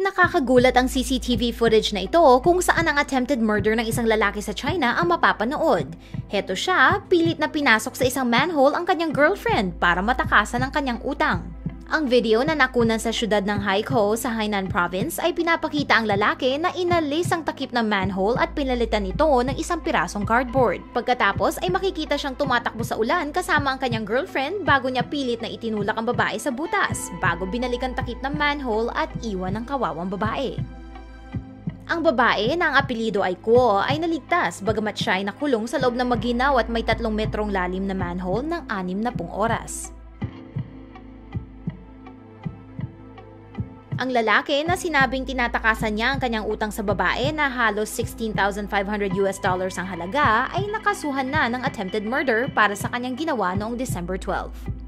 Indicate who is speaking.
Speaker 1: Nakakagulat ang CCTV footage na ito kung saan ang attempted murder ng isang lalaki sa China ang mapapanood. Heto siya, pilit na pinasok sa isang manhole ang kanyang girlfriend para matakasan ang kanyang utang. Ang video na nakunan sa syudad ng Haikou sa Hainan Province ay pinapakita ang lalaki na inalis ang takip ng manhole at pinalitan ito ng isang pirasong cardboard. Pagkatapos ay makikita siyang tumatakbo sa ulan kasama ang kanyang girlfriend bago niya pilit na itinulak ang babae sa butas bago binalik ang takip ng manhole at iwan ang kawawang babae. Ang babae na ang apelido ay Kuo ay naligtas bagamat siya ay nakulong sa loob ng maginaw at may tatlong metrong lalim na manhole ng anim na pung oras. Ang lalaki na sinabing tinatakasan niya ang kanyang utang sa babae na halos 16,500 US dollars ang halaga ay nakasuhan na ng attempted murder para sa kanyang ginawa noong December 12.